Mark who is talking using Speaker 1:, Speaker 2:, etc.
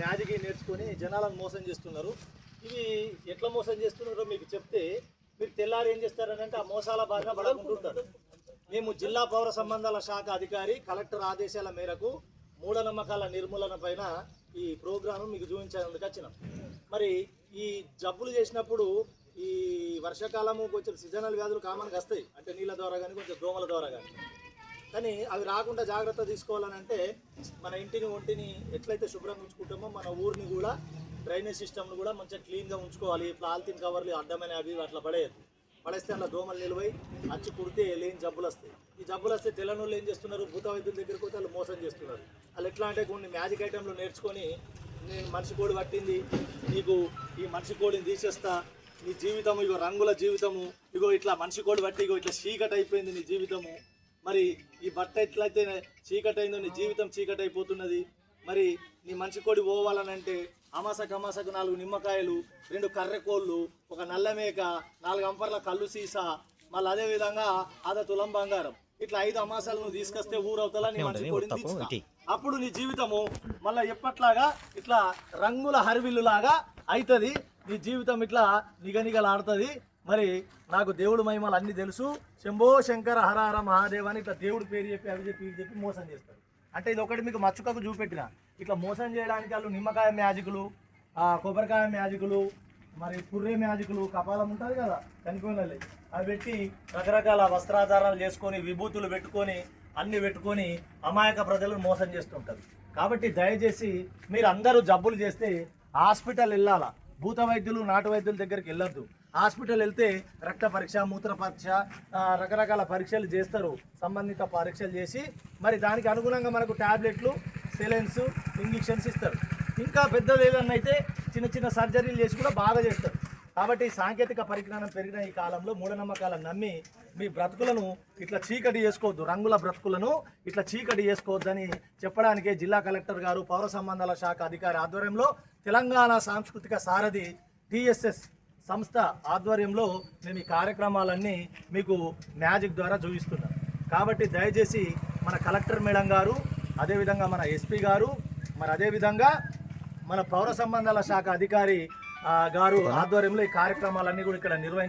Speaker 1: Magic నేర్చుకొని జనాలను మోసం చేస్తున్నారు. ఇవి ఎట్లా మోసం చేస్తున్నారో మీకు చెప్తే మీరు తెల్లారి ఏం చేస్తారనంటే ఆ మోసాల బారిన పడకుంటుంటారు. మేము జిల్లా పౌర సంబంధాల శాఖ అధికారి కలెక్టర్ ఆదేశాల మేరకు మూఢనమ్మకాల నిర్మూలన పైన ఈ ప్రోగ్రాం మీకు చూపించేందుకు వచ్చినాం. మరి ఈ జబ్బులు చేసినప్పుడు ఈ వర్షాకాలము కొంచెం సీజనల్ వ్యాధులు కామన్గా వస్తాయి. అంటే నీళ్ళ ద్వారా కానీ కొంచెం దోమల ద్వారా కానీ కానీ అవి రాకుండా జాగ్రత్త తీసుకోవాలని అంటే మన ఇంటిని ఒంటిని ఎట్లయితే శుభ్రంగా ఉంచుకుంటామో మన ఊరిని కూడా డ్రైనేజ్ సిస్టమ్ను కూడా మంచిగా క్లీన్గా ఉంచుకోవాలి. పాలిథిన్ కవర్లు అడ్డమైన అవి అట్లా పడేయద్దు. పడేస్తే అలా దోమలు నిలువై అచ్చి కుడితే లేని జబ్బులు వస్తాయి. ఈ జబ్బులు వస్తే తెల్లనోళ్ళు ఏం చేస్తున్నారు? భూత వైద్యుల దగ్గరికి పోతే వాళ్ళు మోసం చేస్తున్నారు. వాళ్ళు ఎట్లా అంటే కొన్ని మ్యాజిక్ ఐటెంలు నేర్చుకొని నేను మనిషి కోడి పట్టింది నీకు ఈ మనిషి కోడిని తీసేస్తా నీ జీవితము ఇగో రంగుల జీవితము ఇగో ఇట్లా మనిషి కోడి పట్టి ఇగో ఇట్లా చీకటి అయిపోయింది నీ జీవితము మరి ఈ బట్ట ఎట్లయితే చీకటి అయిందో నీ జీవితం చీకటి అయిపోతున్నది మరి నీ మనిషి కోడి పోవాలనంటే అమాస కమాసకు నాలుగు నిమ్మకాయలు రెండు కర్రెకోళ్ళు ఒక నల్ల మేక నాలుగు అంపర్ల కళ్ళు సీసా మళ్ళీ అదే విధంగా అద తులం బంగారం. ఇట్లా ఐదు అమాసాలు నువ్వు తీసుకొస్తే ఊరవుతలా నీ మనిషి కోడిని. అప్పుడు నీ జీవితము మళ్ళీ ఎప్పట్లాగా ఇట్లా రంగుల హరివిల్లు లాగా అవుతుంది నీ జీవితం ఇట్లా నిగనిగలాడుతుంది. మరి నాకు దేవుడు మహిమలు అన్నీ తెలుసు. శంభో శంకర హరహర హర మహాదేవ్ అని ఇట్లా దేవుడి పేరు చెప్పి అవి చెప్పి ఇవి చెప్పి మోసం చేస్తారు. అంటే ఇది ఒకటి మీకు మచ్చుకకు చూపెట్టిన. ఇట్లా మోసం చేయడానికి వాళ్ళు నిమ్మకాయ మ్యాజికులు ఆ, కొబ్బరికాయ మ్యాజికులు మరి పుర్రే మ్యాజికులు కపాలం ఉంటుంది కదా చనిపోయిన అవి పెట్టి రకరకాల వస్త్రాధారాలు చేసుకొని విభూతులు పెట్టుకొని అన్ని పెట్టుకొని అమాయక ప్రజలను మోసం చేస్తుంటారు కాబట్టి దయచేసి మీరు అందరూ జబ్బులు చేస్తే హాస్పిటల్ వెళ్ళాలా? భూత వైద్యులు నాటు వైద్యుల దగ్గరికి వెళ్ళొద్దు. హాస్పిటల్ వెళ్తే రక్త పరీక్ష మూత్ర పరీక్ష రకరకాల పరీక్షలు చేస్తారు. సంబంధిత పరీక్షలు చేసి మరి దానికి అనుగుణంగా మనకు టాబ్లెట్లు సెలెన్స్ ఇంజెక్షన్స్ ఇస్తారు. ఇంకా పెద్దది ఏదన్నా అయితే చిన్న చిన్న సర్జరీలు చేసి కూడా బాగా చేస్తారు. కాబట్టి సాంకేతిక పరిజ్ఞానం పెరిగిన ఈ కాలంలో మూఢనమ్మకాలను నమ్మి మీ బ్రతుకులను ఇట్లా చీకటి చేసుకోవద్దు. రంగుల బ్రతుకులను ఇట్లా చీకటి చేసుకోవద్దని చెప్పడానికే జిల్లా కలెక్టర్ గారు పౌర సంబంధాల శాఖ అధికారి ఆధ్వర్యంలో తెలంగాణ సాంస్కృతిక సారథి టిఎస్ఎస్ సంస్థ ఆధ్వర్యంలో మేము ఈ కార్యక్రమాలన్నీ మీకు మ్యాజిక్ ద్వారా చూపిస్తున్నాం. కాబట్టి దయచేసి మన కలెక్టర్ మేడం గారు అదేవిధంగా మన ఎస్పీ గారు మరి అదేవిధంగా మన పౌర సంబంధాల శాఖ అధికారి గారు ఆధ్వర్యంలో ఈ కార్యక్రమాలన్నీ కూడా ఇక్కడ నిర్వహించ